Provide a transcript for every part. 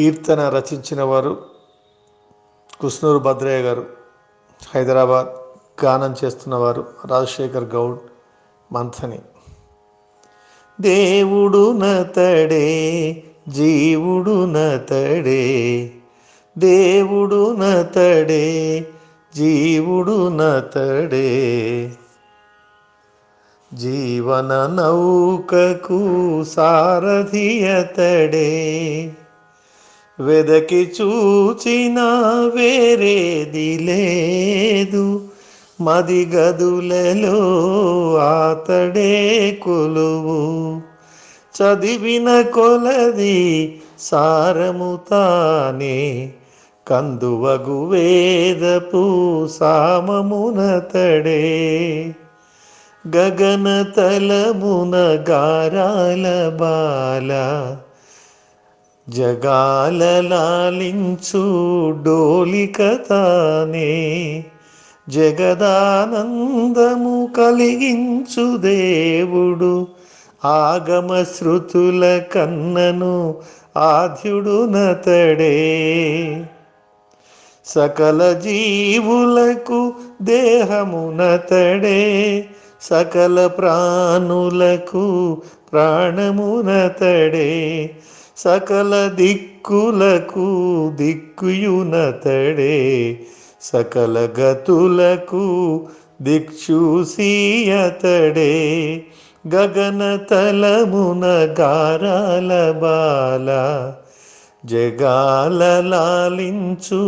కీర్తన రచించిన వారు కృష్ణూరు భద్రయ్య గారు హైదరాబాద్ గానం చేస్తున్నవారు రాజశేఖర్ గౌడ్ మంథని. దేవుడు నతడే జీవుడు నతడే దేవుడు నతడే జీవుడు నతడే. జీవన నౌకకు సారథియతడే. వెదకి చూచిన వేరేది లేదు. మది గదులలో ఆతడే కొలువు. చదివిన కొలది సారము తానే. కందువగు వేదపు సామమునతడే గగన తలమున గారాల బాల జగాలలాలించు డోలికతానే జగదానందము కలిగించు దేవుడు. ఆగమ శృతుల కన్నను ఆద్యుడు నతడే సకల జీవులకు దేహమునతడే. సకల ప్రాణులకు ప్రాణమునతడే. సకల దిక్కులకు దిక్కుయునతడే సకల గతులకు దిక్షూసియతడే గగన తలమున గారాల బాల జగాల లాలించు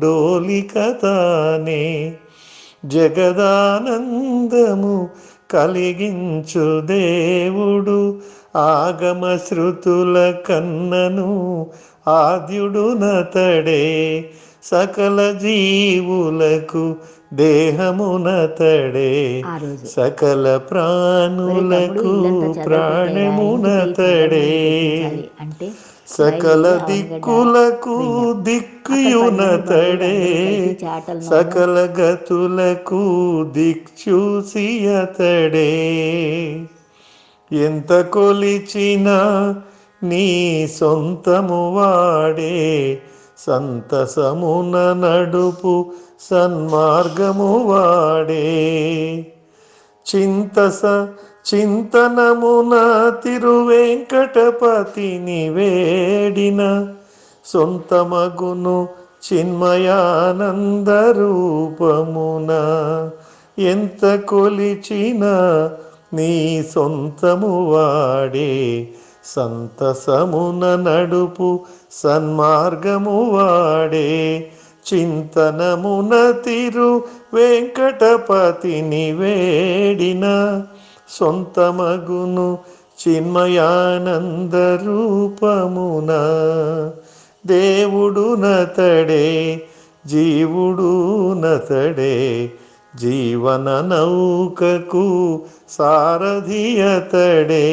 డోలికతానే జగదానందము కలిగించు దేవుడు ఆగమ శృతుల కన్నను ఆద్యుడు నతడే సకల జీవులకు దేహమునతడే సకల ప్రాణులకు ప్రాణమునతడే. అంటే సకల దిక్కులకు. దిక్కుయునతడే నోము. సకల గతులకు దిక్చూసియతడే ఎంత కొలిచినా నీ సొంతము వాడే సంతసమున నడుపు సన్మార్గము వాడే. చింతస చింతనమున తిరువెంకటపతిని వేడిన సొంతమగును చిన్మయానంద రూపమున ఎంత కొలిచిన నీ సొంతము వాడే సంతసమున నడుపు సన్మార్గము వాడే చింతనమున తిరు వెంకటపతిని వేడిన సొంతమగును చిన్మయానంద రూపమున. దేవుడు నతడే జీవుడు నతడే జీవన నౌకకు సారథియతడే